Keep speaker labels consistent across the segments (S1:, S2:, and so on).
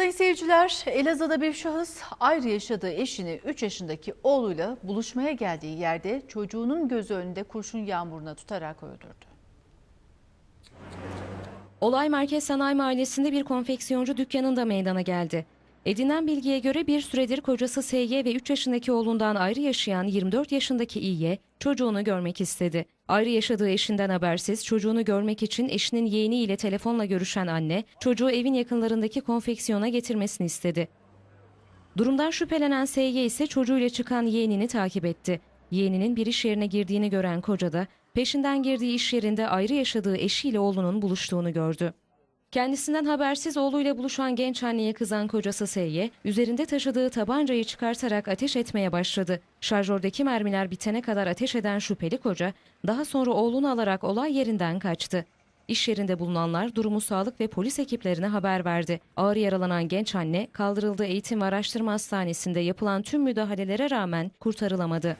S1: Sayın seyirciler, Elazığ'da bir şahıs ayrı yaşadığı eşini 3 yaşındaki oğluyla buluşmaya geldiği yerde çocuğunun gözü önünde kurşun yağmuruna tutarak öldürdü.
S2: Olay Merkez Sanayi Mahallesi'nde bir konfeksiyoncu dükkanında meydana geldi. Edinilen bilgiye göre bir süredir kocası S.Y. ve 3 yaşındaki oğlundan ayrı yaşayan 24 yaşındaki İ'ye çocuğunu görmek istedi. Ayrı yaşadığı eşinden habersiz çocuğunu görmek için eşinin yeğeniyle telefonla görüşen anne çocuğu evin yakınlarındaki konfeksiyona getirmesini istedi. Durumdan şüphelenen S.Y. ise çocuğuyla çıkan yeğenini takip etti. Yeğeninin bir iş yerine girdiğini gören koca da peşinden girdiği iş yerinde ayrı yaşadığı eşiyle oğlunun buluştuğunu gördü. Kendisinden habersiz oğluyla buluşan genç anneye kızan kocası Seyye, üzerinde taşıdığı tabancayı çıkartarak ateş etmeye başladı. Şarjördeki mermiler bitene kadar ateş eden şüpheli koca, daha sonra oğlunu alarak olay yerinden kaçtı. İş yerinde bulunanlar durumu sağlık ve polis ekiplerine haber verdi. Ağır yaralanan genç anne kaldırıldığı eğitim ve araştırma hastanesinde yapılan tüm müdahalelere rağmen kurtarılamadı.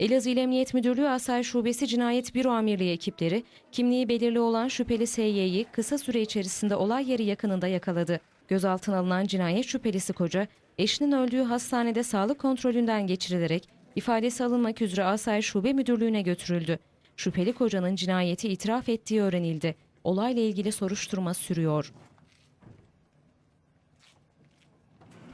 S2: Elazığ İl Emniyet Müdürlüğü Asayiş Şubesi Cinayet Büro Amirliği ekipleri kimliği belirli olan şüpheli SY'yi kısa süre içerisinde olay yeri yakınında yakaladı. Gözaltına alınan cinayet şüphelisi koca eşinin öldüğü hastanede sağlık kontrolünden geçirilerek ifadesi alınmak üzere Asayiş Şube Müdürlüğü'ne götürüldü. Şüpheli kocanın cinayeti itiraf ettiği öğrenildi. Olayla ilgili soruşturma sürüyor.